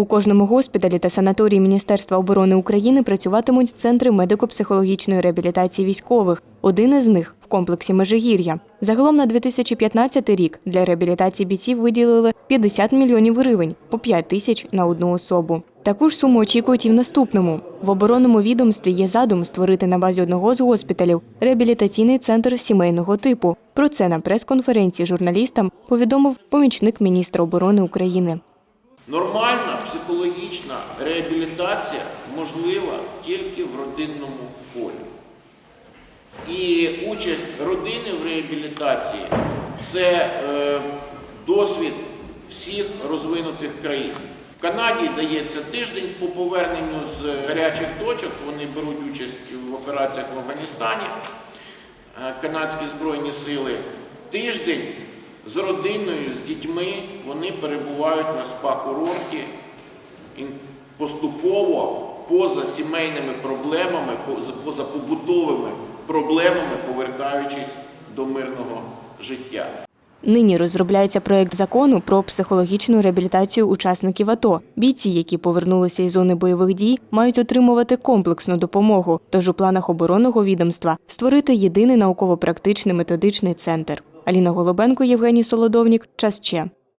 У кожному госпіталі та санаторії Міністерства оборони України працюватимуть центри медико-психологічної реабілітації військових. Один із них в комплексі Межигір'я. Загалом на 2015 рік для реабілітації бійців виділили 50 мільйонів гривень по 5 тисяч на одну особу. Таку ж суму очікують і в наступному. В оборонному відомстві є задум створити на базі одного з госпіталів реабілітаційний центр сімейного типу. Про це на прес-конференції журналістам повідомив помічник міністра оборони України. Нормальна психологічна реабілітація можлива тільки в родинному полі. І участь родини в реабілітації це е, досвід всіх розвинутих країн. В Канаді дається тиждень по поверненню з гарячих точок. Вони беруть участь в операціях в Афганістані, е, канадські збройні сили. Тиждень з родиною, з дітьми вони перебувають на спа-курорті поступово поза сімейними проблемами, поза побутовими проблемами, повертаючись до мирного життя. Нині розробляється проект закону про психологічну реабілітацію учасників АТО. Бійці, які повернулися із зони бойових дій, мають отримувати комплексну допомогу. Тож у планах оборонного відомства створити єдиний науково-практичний методичний центр. Аліна Голубенко, Євгеній Солодовнік. Час ще.